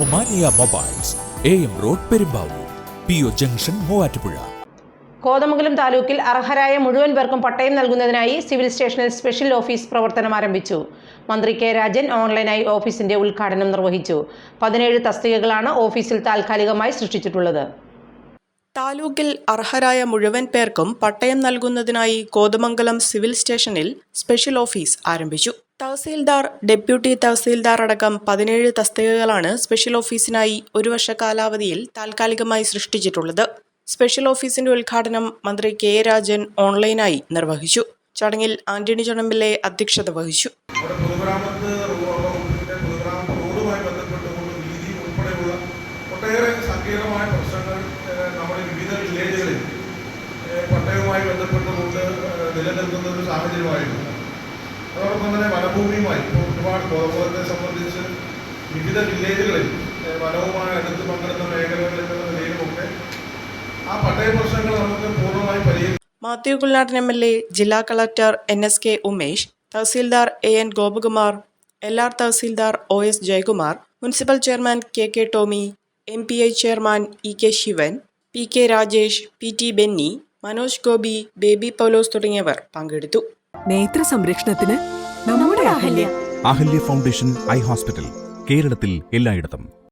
Omania mobiles A road Perumbavoor P O junction Muvattupuzha. Kothamangalam താലൂക്കിൽ അർഹരായ മുഴുവൻ പേർക്കും പട്ടയം നൽകുന്നതിനായി സിവിൽ സ്റ്റേഷനിൽ സ്പെഷ്യൽ ഓഫീസ് പ്രവർത്തനം ആരംഭിച്ചു. മന്ത്രി കെ രാജൻ ഓൺലൈനായി ഓഫീസിന്റെ ഉദ്ഘാടനം നിർവഹിച്ചു. പതിനേഴ് തസ്തികകളാണ് ഓഫീസിൽ താൽക്കാലികമായി സൃഷ്ടിച്ചിട്ടുള്ളത്. താലൂക്കിൽ അർഹരായ മുഴുവൻ പേർക്കും പട്ടയം നൽകുന്നതിനായി കോതമംഗലം സിവിൽ സ്റ്റേഷനിൽ സ്പെഷ്യൽ ഓഫീസ് ആരംഭിച്ചു. തഹസീൽദാർ ഡെപ്യൂട്ടി തഹസീൽദാർ അടക്കം പതിനേഴ് തസ്തികകളാണ് സ്പെഷ്യൽ ഓഫീസിനായി ഒരു വർഷ കാലാവധിയിൽ താൽക്കാലികമായി സൃഷ്ടിച്ചിട്ടുള്ളത്. സ്പെഷ്യൽ ഓഫീസിന്റെ ഉദ്ഘാടനം മന്ത്രി കെ. രാജൻ ഓൺലൈനായി നിർവഹിച്ചു. ചടങ്ങിൽ ആന്റണി ചടമ്പിലെ അധ്യക്ഷത വഹിച്ചു. പ്രശ്നങ്ങൾ നിലനിൽക്കുന്ന ഒരു സാഹചര്യമായിരുന്നു. അതോടൊപ്പം തന്നെ വനഭൂമിയുമായി ഇപ്പോൾ ഒരുപാട് ബോധബോധത്തെ സംബന്ധിച്ച് വിവിധ വില്ലേജുകളിൽ വനവുമായി അടുത്ത് പങ്കെടുത്ത മേഖലകളിൽ എന്നുള്ള നിലയിലുമൊക്കെ ആ പട്ടയ പ്രശ്നങ്ങൾ നമുക്ക് പൂർണമായി പരിഹരിക്കും Mathew Kulladan M L A ജില്ലാ collector N S K Umesh tahsildar A N Gopakumar L R tahsildar O S Jayakumar municipal chairman K K Tomy M P I chairman E K Sivan P K Rajesh P T Benny Manoj Gopi Baby Paulose തുടങ്ങിയവർ പങ്കെടുത്തു. നേത്ര സംരക്ഷണത്തിന് നമ്മുടെ Ahalya. Ahalya foundation eye hospital കേരളത്തിൽ എല്ലായിടത്തും.